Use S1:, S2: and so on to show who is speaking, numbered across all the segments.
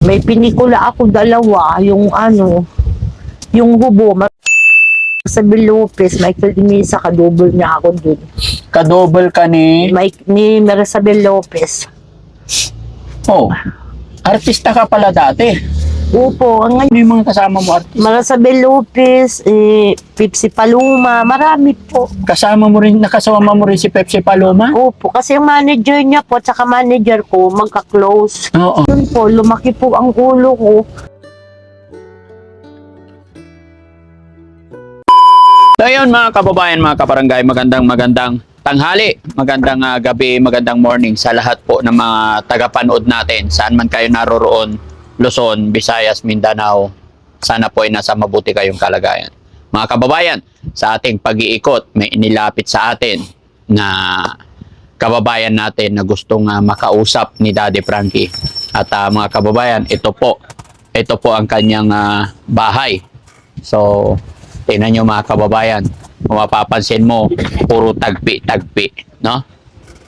S1: May pinikula ako dalawa, yung ano, yung hubo, ma- sa Lopez, Michael Dimisa, kadouble niya ako dun.
S2: Kadouble ka ni...
S1: Mike, ni Maricel Lopez.
S2: Oh, artista ka pala dati.
S1: Upo, ang
S2: Ano yung mga kasama mo artista?
S1: Maricel Lopez, eh, Pipsi Paluma, marami po.
S2: Kasama mo rin, nakasama mo rin si Pepsi Paloma?
S1: Opo, kasi yung manager niya po, at saka manager ko, magka-close.
S2: Oo.
S1: Yun po, lumaki po ang ulo ko.
S2: So yun mga kababayan, mga kabarangay, magandang magandang tanghali, magandang ah, gabi, magandang morning sa lahat po ng mga tagapanood natin. Saan man kayo naroroon, Luzon, Visayas, Mindanao, sana po ay nasa mabuti kayong kalagayan. Mga kababayan, sa ating pag-iikot, may inilapit sa atin na kababayan natin na gustong ah, makausap ni Daddy Frankie. At ah, mga kababayan, ito po, ito po ang kanyang ah, bahay. So, tingnan nyo mga kababayan, kung mapapansin mo, puro tagpi-tagpi, no?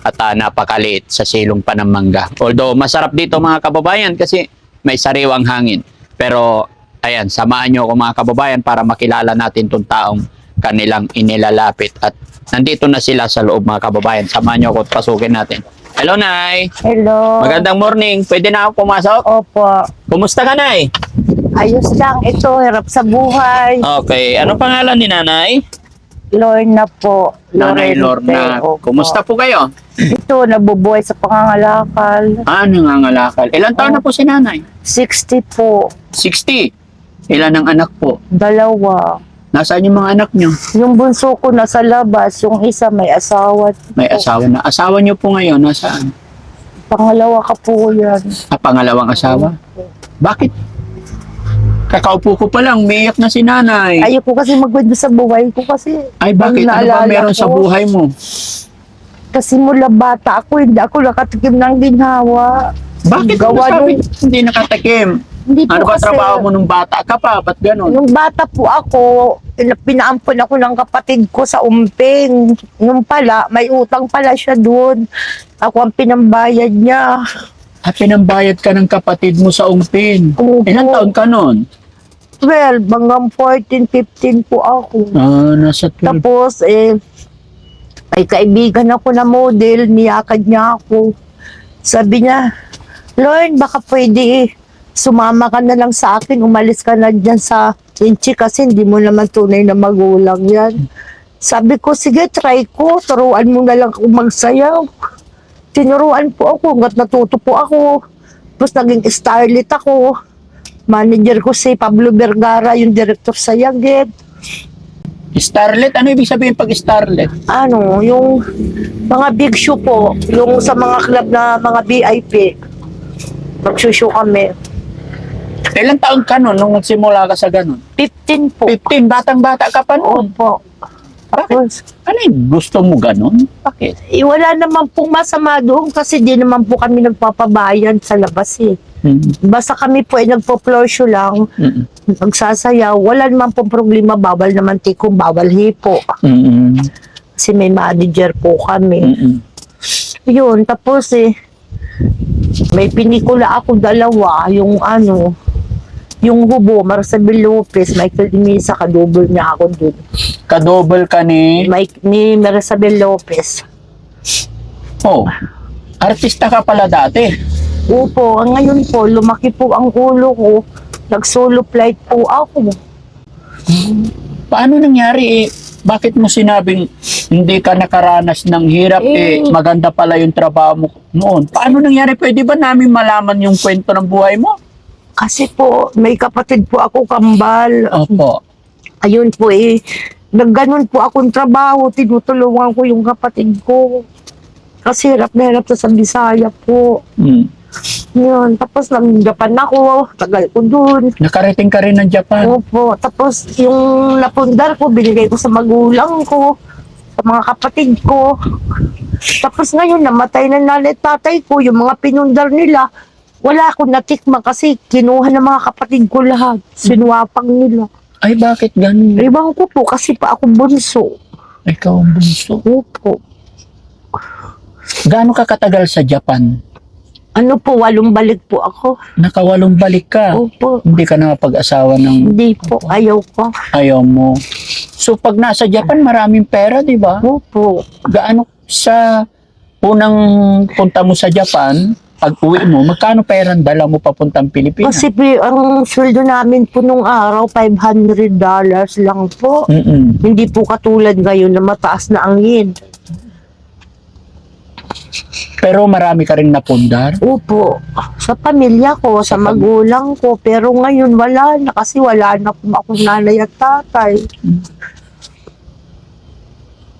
S2: At ah, napakaliit sa silong pa ng mangga. Although, masarap dito mga kababayan kasi may sariwang hangin. Pero, ayan, samahan nyo ako mga kababayan para makilala natin tong taong kanilang inilalapit. At nandito na sila sa loob mga kababayan. Samahan nyo ako at pasukin natin. Hello, Nay!
S1: Hello.
S2: Magandang morning. Pwede na ako pumasok?
S1: Opo.
S2: Kumusta ka, Nay?
S1: Ayos lang ito, hirap sa buhay.
S2: Okay. Ano pangalan ni Nanay?
S1: Lorna po.
S2: Nanay
S1: Lorente,
S2: Lorna.
S1: opo.
S2: Kumusta po kayo?
S1: Ito, nabubuhay sa pangangalakal.
S2: Ah, nangangalakal. Ilan taon na po si nanay?
S1: 60 po.
S2: 60. Ilan ang anak po?
S1: Dalawa.
S2: Nasaan yung mga anak nyo?
S1: Yung bunso ko nasa labas, yung isa may asawa.
S2: May asawa na. Asawa nyo po ngayon, nasaan?
S1: Pangalawa ka po yan.
S2: Ah, pangalawang asawa? Bakit? Kakaupo ko pa lang, umiiyak na si nanay.
S1: Ayoko kasi magwento sa buhay ko kasi.
S2: Ay, bakit? Ano ba meron sa
S1: ko,
S2: buhay mo?
S1: Kasi mula bata ako, hindi ako nakatikim ng ginhawa.
S2: Bakit mo
S1: Gawa
S2: nasabi
S1: nung-
S2: hindi nakatakim?
S1: Hindi
S2: Ano
S1: kasi,
S2: trabaho mo nung bata ka pa? Ba't ganun?
S1: Nung bata po ako, ina- pinaampon ako ng kapatid ko sa umping. Nung pala, may utang pala siya doon. Ako ang pinambayad niya.
S2: At pinambayad ka ng kapatid mo sa umpin.
S1: Opo.
S2: Ilan taon ka nun?
S1: 12, hanggang 14, 15 po ako.
S2: Ah, nasa 12.
S1: Tapos, eh, may kaibigan ako na model, niyakad niya ako. Sabi niya, Lord, baka pwede eh, sumama ka na lang sa akin, umalis ka na dyan sa Inchi kasi hindi mo naman tunay na magulang yan. Sabi ko, sige, try ko, turuan mo na lang ako magsayaw. Tinuruan po ako, hanggat natuto po ako. Tapos naging starlet ako. Manager ko si Pablo Vergara, yung director sa Yagit.
S2: Starlet? Ano ibig sabihin pag starlet?
S1: ano, yung mga big show po, yung sa mga club na mga VIP. Magsushow kami.
S2: Ilan taon ka nun nung nagsimula ka sa ganun?
S1: 15 po.
S2: 15, batang-bata ka pa noon.
S1: Opo. Tapos,
S2: Ano yung gusto mo ganun? Bakit?
S1: eh, wala naman pong masama doon kasi di naman po kami nagpapabayan sa labas eh.
S2: Mm.
S1: Basta kami po ay nagpo-floor show lang,
S2: Mm.
S1: nagsasayaw, wala naman pong problema, bawal naman tikong, bawal hipo.
S2: Mm.
S1: Kasi may manager po kami.
S2: Mm.
S1: Yun, tapos eh, may pinikula ako dalawa, yung ano, yung hubo, Marcel Lopez, Michael Dimisa, kadouble niya ako dun.
S2: Kadouble ka ni...
S1: Mike, ni Marcel Lopez.
S2: Oh, artista ka pala dati.
S1: Upo, ang ngayon po, lumaki po ang ulo ko, nag-solo flight po ako.
S2: Paano nangyari eh? Bakit mo sinabing hindi ka nakaranas ng hirap eh,
S1: Eh.
S2: maganda pala yung trabaho mo noon? Paano nangyari? Pwede ba namin malaman yung kwento ng buhay mo?
S1: Kasi po, may kapatid po ako kambal.
S2: Opo.
S1: Ayun po eh, nagganon po akong trabaho, tinutulungan ko yung kapatid ko. Kasi hirap na hirap sa Bisaya po.
S2: Mm.
S1: Yun, tapos nag-Japan ako, tagal ko dun.
S2: Nakarating ka rin ng Japan.
S1: Opo, tapos yung napundar ko, binigay ko sa magulang ko, sa mga kapatid ko. Tapos ngayon, namatay na nanay at tatay ko, yung mga pinundar nila, wala akong natikma kasi kinuha ng mga kapatid ko lahat. Sinuwapang nila.
S2: Ay, bakit ganun?
S1: Ibang ko po kasi pa ako bunso.
S2: Ikaw ang bunso.
S1: Opo.
S2: Gaano ka katagal sa Japan?
S1: Ano po, walong balik po ako.
S2: Nakawalong balik ka.
S1: Opo.
S2: Hindi ka nakapag-asawa ng
S1: Hindi po, ayaw ko.
S2: ayaw mo. So pag nasa Japan, maraming pera, di ba?
S1: Opo.
S2: Gaano sa unang punta mo sa Japan, pag uwi mo, magkano pera ang dala mo papuntang Pilipinas?
S1: Kasi po, ang sweldo namin po nung araw, $500 lang po.
S2: Mm-mm.
S1: Hindi po katulad ngayon na mataas na ang yin.
S2: Pero marami ka rin napundar.
S1: Opo, sa pamilya ko, sa magulang ko. Pero ngayon wala na kasi wala na po akong nanay at tatay.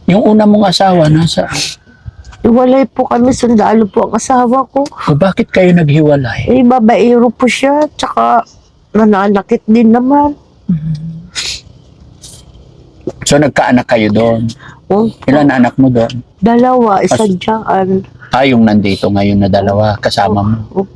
S2: Yung una mong asawa, nasa...
S1: Iwalay po kami, sundalo po ang asawa ko.
S2: O bakit kayo naghiwalay?
S1: Eh, babaero po siya, tsaka nananakit din naman.
S2: So nagkaanak kayo doon.
S1: Oh,
S2: Ilan anak mo doon?
S1: dalawa, isa
S2: As-
S1: dyan.
S2: Ah, yung nandito ngayon na dalawa, kasama mo.
S1: Oh,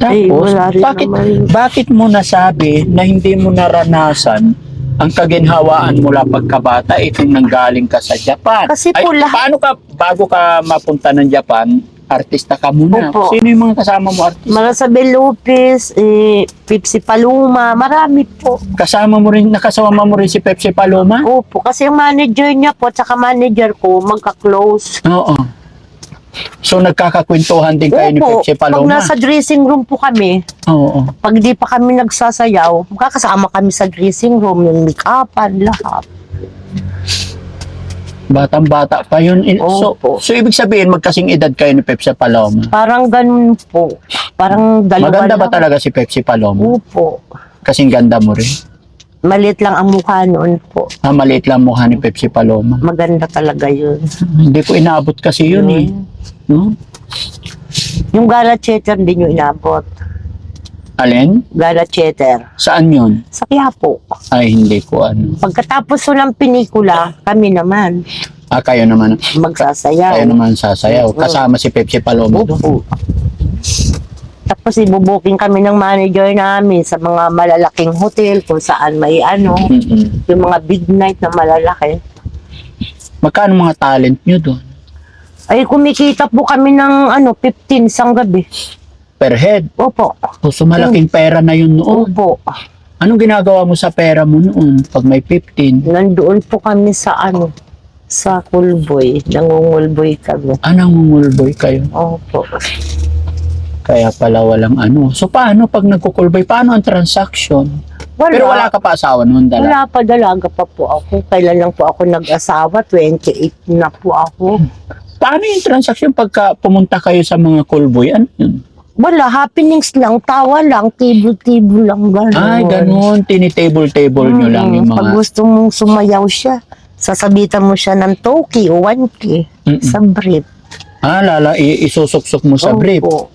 S2: Tapos,
S1: Eh,
S2: bakit, bakit mo nasabi na hindi mo naranasan ang kaginhawaan mula pagkabata itong nanggaling ka sa Japan?
S1: Kasi
S2: Ay,
S1: po lahat-
S2: Paano ka, bago ka mapunta ng Japan, artista ka muna?
S1: Opo.
S2: Sino yung mga kasama mo artista?
S1: Marasabel Lopez, eh, Pipsi Paluma, marami po.
S2: Kasama mo rin, nakasama mo rin si Pepsi Paloma?
S1: Opo, kasi yung manager niya po, tsaka manager ko, magka-close.
S2: Oo. So nagkakakwentuhan din kayo ni
S1: Opo,
S2: Pepsi
S1: pag
S2: Paloma?
S1: nasa dressing room po kami,
S2: Oo.
S1: pag di pa kami nagsasayaw, magkakasama kami sa dressing room, yung make-upan, lahat.
S2: Batang-bata pa yun. Il- So,
S1: Opo.
S2: so, ibig sabihin, magkasing edad kayo ni Pepsi Paloma.
S1: Parang ganun po. Parang dalawa
S2: Maganda ba
S1: lang.
S2: talaga si Pepsi Paloma?
S1: Opo.
S2: Kasing ganda mo rin.
S1: Malit lang ang mukha noon po.
S2: Ah, maliit lang mukha ni Pepsi Paloma.
S1: Maganda talaga yun.
S2: Hindi ko inaabot kasi yun eh. No?
S1: Yung gala cheddar din yung inabot.
S2: Alin?
S1: Gala cheddar.
S2: Saan yun?
S1: Sa Quiapo.
S2: Ay, hindi ko ano.
S1: Pagkatapos so ng pinikula, kami naman
S2: Ah, kayo naman.
S1: magsasayaw.
S2: Kayo naman sasayaw. Kasama si Pepsi Paloma.
S1: Opo. Tapos ibubuking kami ng manager namin sa mga malalaking hotel kung saan may ano,
S2: Mm-mm.
S1: yung mga big night na malalaki.
S2: Magkano mga talent nyo doon?
S1: Ay kumikita po kami ng ano, 15 sang gabi.
S2: Per head.
S1: Opo.
S2: O, so malaking pera na yun noon.
S1: Opo.
S2: Anong ginagawa mo sa pera mo noon pag may 15?
S1: Nandoon po kami sa ano, sa Kulboy. Nangungulboy kami.
S2: Ah, nangungulboy kayo.
S1: Opo.
S2: Kaya pala walang ano. So paano pag nagkukulboy? Paano ang transaction?
S1: Wala.
S2: Pero wala ka pa asawa noon dala.
S1: Wala pa dalaga pa po ako. Kailan lang po ako nag-asawa? 28 na po ako.
S2: Paano yung transaction pagka pumunta kayo sa mga kulboy? Ano yun?
S1: Wala, happenings lang, tawa lang, table-table lang, gano'n.
S2: Ay, ganun. Tinitable-table nyo lang
S1: Mm,
S2: yung
S1: Pag
S2: mga...
S1: gusto mong sumayaw siya, sasabitan mo siya ng toki o 1K
S2: Mm-mm.
S1: sa brief.
S2: Ah, lala, i- isusuksok mo sa brief.
S1: Opo.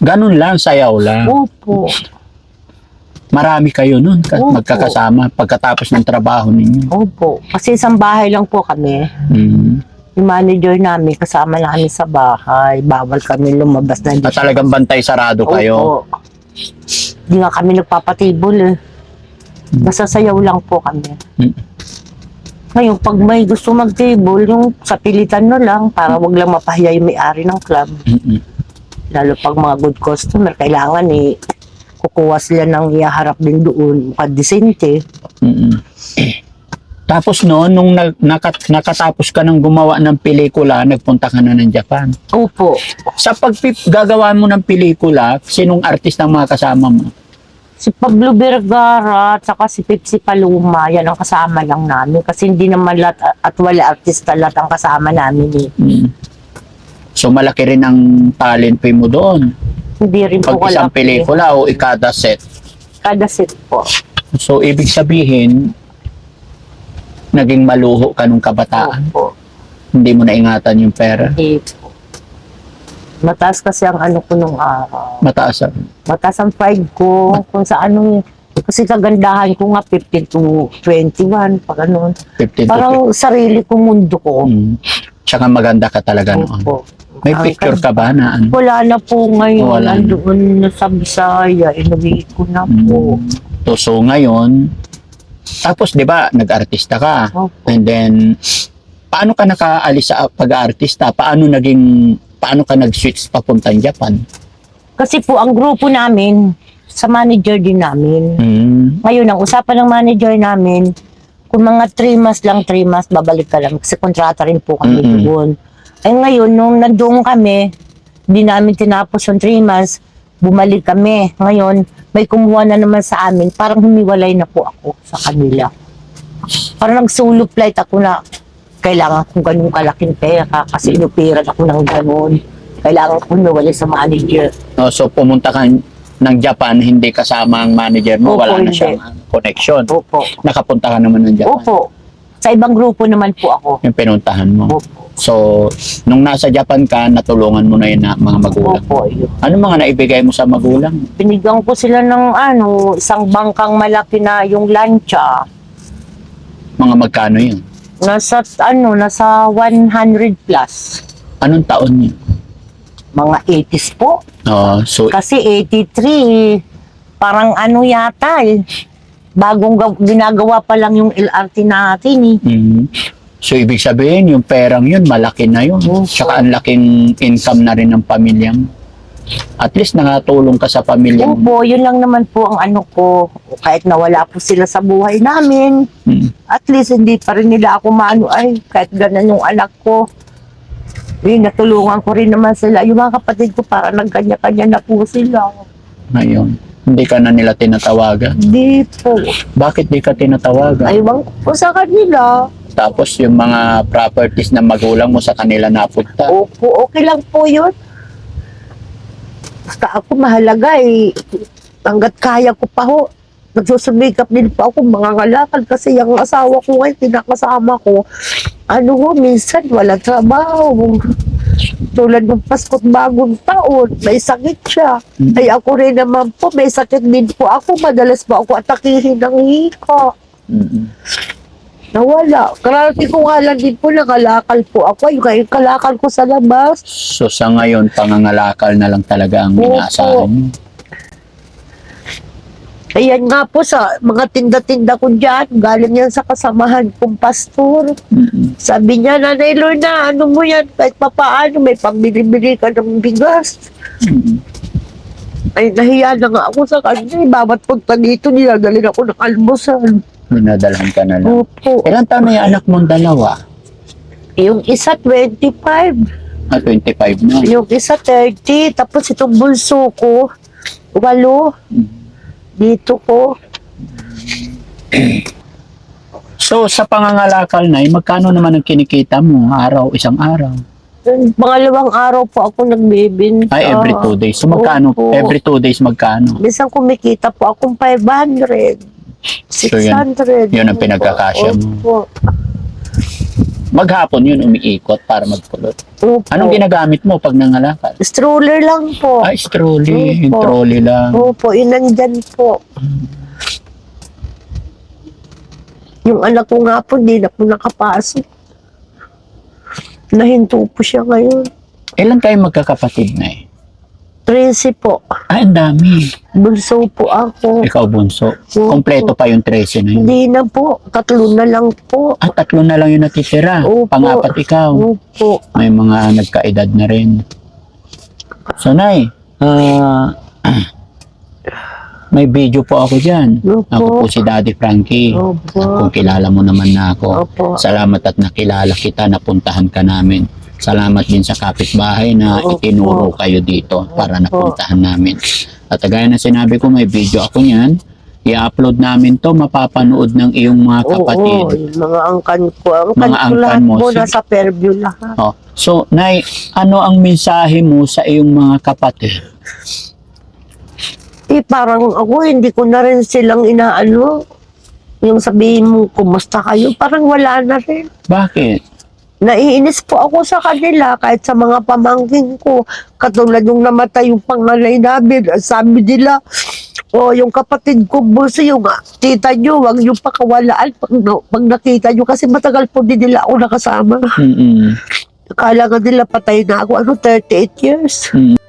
S2: Ganun lang, sayaw lang.
S1: Opo.
S2: Marami kayo nun, ka-
S1: Opo.
S2: magkakasama pagkatapos ng trabaho ninyo.
S1: Opo. Kasi isang bahay lang po kami.
S2: Mm.
S1: Yung manager namin, kasama namin sa bahay. Bawal kami lumabas na.
S2: At talagang bantay sarado kayo.
S1: Opo. Hindi nga kami nagpapatibol eh. Nasasayaw lang po kami.
S2: Mm.
S1: Ngayon, pag may gusto mag-table, yung sa pilitan no lang, para wag lang mapahiya yung may-ari ng club.
S2: Mm-mm.
S1: Lalo pag mga good customer, kailangan eh, kukuha sila ng ihaharap din doon, kadisente.
S2: Mm-mm. Tapos noon, nung nag- nakat- nakatapos ka ng gumawa ng pelikula, nagpunta ka na ng Japan.
S1: Opo.
S2: Sa paggagawa mo ng pelikula, sinong artist ang mga kasama mo?
S1: Si Pablo Vergara at saka si Pepsi Paluma, yan ang kasama lang namin. Kasi hindi naman lahat, at wala artista lahat ang kasama namin eh.
S2: Mm. So malaki rin ang talent pay mo doon.
S1: Hindi rin po
S2: Pag isang
S1: wala.
S2: pelikula o ikada set.
S1: Kada set po.
S2: So ibig sabihin, naging maluho ka nung kabataan.
S1: Opo.
S2: Hindi mo naingatan yung pera.
S1: Hindi po. Mataas kasi ang ano ko nung araw.
S2: Mataas ang
S1: Mataas ang pride ko kung sa ano kasi kagandahan ko nga 15 to 21 pag ano.
S2: 15 to
S1: Parang sarili ko mundo ko.
S2: 50. Mm. Tsaka maganda ka talaga noon.
S1: Opo.
S2: May
S1: Ang
S2: picture ka ba na ano?
S1: Wala na po ngayon.
S2: Wala na.
S1: Nandoon na sa Bisaya. Inuwi ko na po.
S2: Mm. So, so ngayon, tapos 'di ba, nag-artista ka.
S1: Opo.
S2: And then paano ka nakaalis sa pag-aartista? Paano naging, paano ka nag-switch papuntang Japan?
S1: Kasi po, ang grupo namin, sa manager din namin.
S2: Hmm.
S1: Ngayon, ang usapan ng manager namin, kung mga 3 months lang, 3 months, babalik ka lang. Kasi kontrata rin po kami
S2: Mm-mm.
S1: doon. Ay ngayon, nung nandoon kami, hindi namin tinapos yung 3 months, bumalik kami. Ngayon, may kumuha na naman sa amin. Parang humiwalay na po ako sa kanila. Parang nag-solo flight ako na kailangan kong ganun kalaking pera kasi inupiran ako ng ganun. Kailangan ko nawalay sa manager.
S2: Oh, so pumunta ka ng Japan, hindi kasama ang manager mo,
S1: Opo,
S2: wala na
S1: hindi.
S2: siyang connection.
S1: Opo.
S2: Nakapunta ka naman ng Japan.
S1: Opo. Sa ibang grupo naman po ako.
S2: Yung pinuntahan mo.
S1: Opo.
S2: So, nung nasa Japan ka, natulungan mo na yun na mga magulang.
S1: Opo. Yun.
S2: Ano mga naibigay mo sa magulang?
S1: binigyan ko sila ng ano, isang bangkang malaki na yung lancha.
S2: Mga magkano yun?
S1: Nasa ano, nasa 100 plus.
S2: Anong taon yun?
S1: Mga 80s po.
S2: Oh, so,
S1: Kasi 83, parang ano yata eh. Bagong gaw- ginagawa pa lang yung LRT natin eh.
S2: mm, so ibig sabihin, yung perang yun, malaki na yun.
S1: Opo.
S2: Tsaka ang laking income na rin ng pamilya mo. At least nakatulong ka sa pamilya mo.
S1: Opo, yun lang naman po ang ano ko. Kahit nawala po sila sa buhay namin,
S2: Mm.
S1: at least hindi pa rin nila ako maano ay kahit ganun yung anak ko. Eh, natulungan ko rin naman sila. Yung mga kapatid ko para nagkanya-kanya na po sila.
S2: Ngayon, hindi ka na nila tinatawagan.
S1: Hindi po.
S2: Bakit di ka tinatawagan?
S1: Aywan ko po sa kanila.
S2: Tapos yung mga properties na magulang mo sa kanila napunta.
S1: Opo, okay lang po yun. Basta ako mahalaga eh. Hanggat kaya ko pa ho. Nagsusumikap din po ako mga ngalakal kasi yung asawa ko ngayon, pinakasama ko, ano ho, minsan wala trabaho. Tulad ng Pasko't bagong taon, may sakit siya.
S2: Mm.
S1: Ay ako rin naman po, may sakit din po ako. Madalas po ako atakihin ng hika.
S2: Mm.
S1: Nawala. Karati ko nga lang din po, nakalakal po ako. Yung kaya kalakal ko sa labas.
S2: So sa ngayon, pangangalakal na lang talaga ang inaasahan mo.
S1: Ayan nga po sa mga tinda-tinda ko dyan, galing yan sa kasamahan kong pastor.
S2: Mm.
S1: Sabi niya, Nanay Lorna, ano mo yan? Kahit papaano, may pambili-bili ka ng bigas.
S2: Mm.
S1: Ay, nahiya na nga ako sa kanya. eh. Bawat punta dito, nilalgalin ako ng almusal.
S2: Minadalhan ka na lang.
S1: Opo.
S2: Ilan taon na yung anak mong dalawa?
S1: Yung isa, 25.
S2: Ah, 25 na.
S1: Yung isa, 30. Tapos itong bulso ko, walo.
S2: Mm.
S1: Dito ko.
S2: So sa pangangalakal na, magkano naman ang kinikita mo? Araw, isang araw?
S1: Yung Pangalawang araw po ako nagbibinta.
S2: Ay, every two days. So magkano?
S1: Opo.
S2: Every two days magkano?
S1: Minsan kumikita po akong 500. 600.
S2: yun ang pinagkakasya mo.
S1: Opo.
S2: Maghapon yun umiikot para magpulot.
S1: Opo.
S2: Anong ginagamit mo pag nangalakal?
S1: Stroller lang po.
S2: Ay, trolley.
S1: Opo.
S2: Trolley lang.
S1: Opo, yun nandyan po. Yung anak ko nga po, hindi na po nakapasok. Nahinto po siya ngayon.
S2: Ilan kayo magkakapatid na eh?
S1: 13 po.
S2: Ay, ang dami.
S1: Bunso po ako.
S2: Ikaw bunso.
S1: Opo.
S2: Kompleto pa yung 13 na yun.
S1: Hindi na po. Tatlo na lang po.
S2: Ah, tatlo na lang yung natitira.
S1: Opo.
S2: Pangapat ikaw.
S1: Opo.
S2: May mga nagkaedad na rin. So, Nay, ah, may video po ako dyan.
S1: Opo.
S2: Ako po si Daddy Frankie.
S1: Opo.
S2: Kung kilala mo naman na ako.
S1: Opo.
S2: Salamat at nakilala kita, napuntahan ka namin. Salamat din sa kapitbahay na itinuro kayo dito para napuntahan namin. At gaya na sinabi ko, may video ako niyan. I-upload namin to, mapapanood ng iyong mga kapatid.
S1: Oo, yung mga angkan ko. Angkan
S2: Mga
S1: ko
S2: angkan
S1: lahat
S2: mo,
S1: po,
S2: sige.
S1: nasa Fairview lahat.
S2: Oh. So, Nay, ano ang mensahe mo sa iyong mga kapatid?
S1: Eh, parang ako, hindi ko na rin silang inaano. Yung sabihin mo, kumusta kayo? Parang wala na rin.
S2: Bakit?
S1: Naiinis po ako sa kanila kahit sa mga pamangkin ko. Katulad yung namatay yung panganay namin. Sabi nila, o yung kapatid ko, buso yung tita nyo, wag yung pakawalaan pag, pag nakita nyo. Kasi matagal po din nila ako nakasama.
S2: Mm-mm.
S1: Akala nga nila patay na ako, ano, 38 years.
S2: Mm.